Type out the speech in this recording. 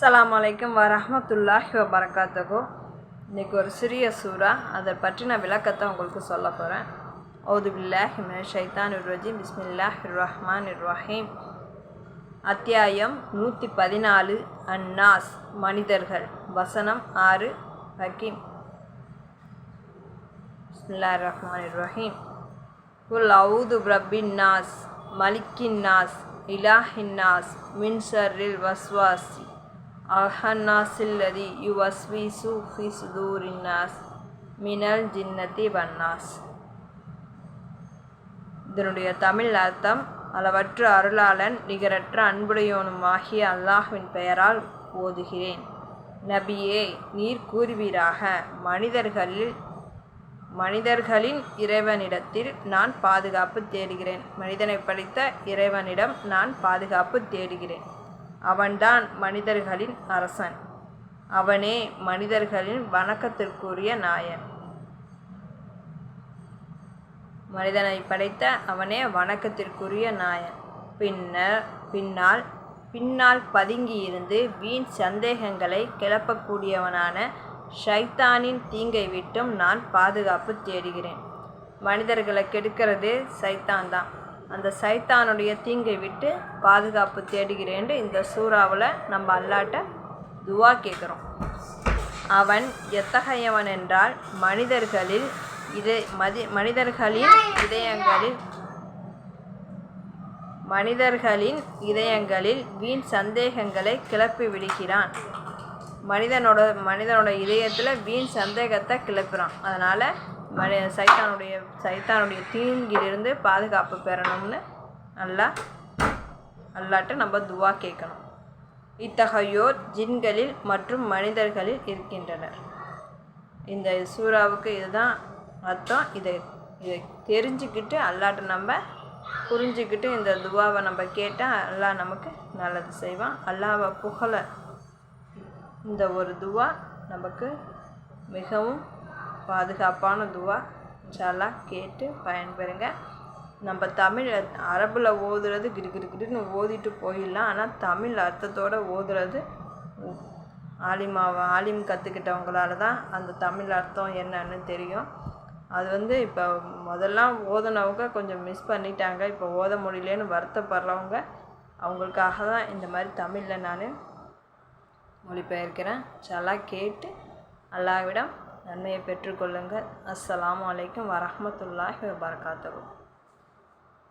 அஸ்ஸலாமு வலைக்கம் வரமத்துல்லாஹி வபரகாத்துஹு இன்றைக்கி ஒரு சிறிய சூறா. அதை பற்றின விளக்கத்தை உங்களுக்கு சொல்ல போகிறேன் ஓது பில்லாஹி மின ஷைத்தான் ரஜீம். பிஸ்மில்லாஹ் ரஹ்மான் ரஹீம். அத்தியாயம் நூற்றி பதினாலு அன்னாஸ். மனிதர்கள். வசனம் ஆறு. ஹக்கீம். பிஸ்மில்லா ரஹ்மான் ரஹீம். குல் அவுது பிரபின் நாஸ். மலிக்கின் நாஸ். இலாஹின் நாஸ். மின்சரில் வஸ்வாசி. அஹன்னாசில்லதி யுவஸ்விசு ஃபி சுதூரின்னாஸ் மினல் ஜின்னதி வன்னாஸ். இதனுடைய தமிழ் அர்த்தம் அளவற்ற அருளாளன் நிகரற்ற அன்புடையோனுமாகிய அல்லாஹ்வின் பெயரால் ஓதுகிறேன். நபியே நீர் கூறுவீராக. மனிதர்களில் மனிதர்களின் இறைவனிடத்தில் நான் பாதுகாப்பு தேடுகிறேன். மனிதனை படைத்த இறைவனிடம் நான் பாதுகாப்பு தேடுகிறேன். அவன்தான் மனிதர்களின் அரசன். அவனே மனிதர்களின் வணக்கத்திற்குரிய நாயன். மனிதனை படைத்த அவனே வணக்கத்திற்குரிய நாயன். பின்னர் பின்னால் பின்னால் பதுங்கியிருந்து வீண் சந்தேகங்களை கிளப்பக்கூடியவனான ஷைத்தானின் தீங்கை விட்டும் நான் பாதுகாப்பு தேடுகிறேன். மனிதர்களை கெடுக்கிறது சைத்தான் தான் அந்த சைத்தானுடைய தீங்கை விட்டு பாதுகாப்பு தேடுகிறேன்னு இந்த சூறாவில் நம்ம அல்லாட்ட துவா கேட்குறோம் அவன் எத்தகையவன் என்றால் மனிதர்களில் இதை மதி மனிதர்களின் இதயங்களில் மனிதர்களின் இதயங்களில் வீண் சந்தேகங்களை கிளப்பி விடுகிறான். மனிதனோட மனிதனோட இதயத்தில் வீண் சந்தேகத்தை கிளப்புறான். அதனால் மனித சைத்தானுடைய சைத்தானுடைய தீங்கிலிருந்து பாதுகாப்பு பெறணும்னு நல்லா அல்லாட்ட நம்ம துவா கேட்கணும். இத்தகையோர் ஜின்களில் மற்றும் மனிதர்களில் இருக்கின்றனர். இந்த சூறாவுக்கு இதுதான் அர்த்தம். இதை இதை தெரிஞ்சுக்கிட்டு அல்லாட்ட நம்ம புரிஞ்சுக்கிட்டு இந்த துவாவை நம்ம கேட்டால் அல்லாஹ் நமக்கு நல்லது செய்வான். அல்லாவை புகழ இந்த ஒரு துவா நமக்கு மிகவும் பாதுகாப்பான துவா இன்ஷால்லா கேட்டு பயன்பெறுங்க. நம்ம தமிழ் அரபில் ஓதுறது கிடு கிடு கிடுன்னு ஓதிட்டு போயிடலாம். ஆனால் தமிழ் அர்த்தத்தோடு ஓதுறது ஆலிமாவை ஆலிம் கற்றுக்கிட்டவங்களால தான் அந்த தமிழ் அர்த்தம் என்னன்னு தெரியும். அது வந்து இப்போ முதல்லாம் ஓதுனவங்க கொஞ்சம் மிஸ் பண்ணிட்டாங்க. இப்போ ஓத முடியலேன்னு வருத்தப்படுறவங்க அவங்களுக்காக தான் இந்த மாதிரி தமிழில் நான் மொழிபெயர்க்கிறேன். சலா கேட்டு அல்லாவிடம் நன்மையை பெற்றுக்கொள்ளுங்கள். அஸ்லாம் அலைக்கும் வரஹமத்துல்லாஹி வபரகாத்துஹு.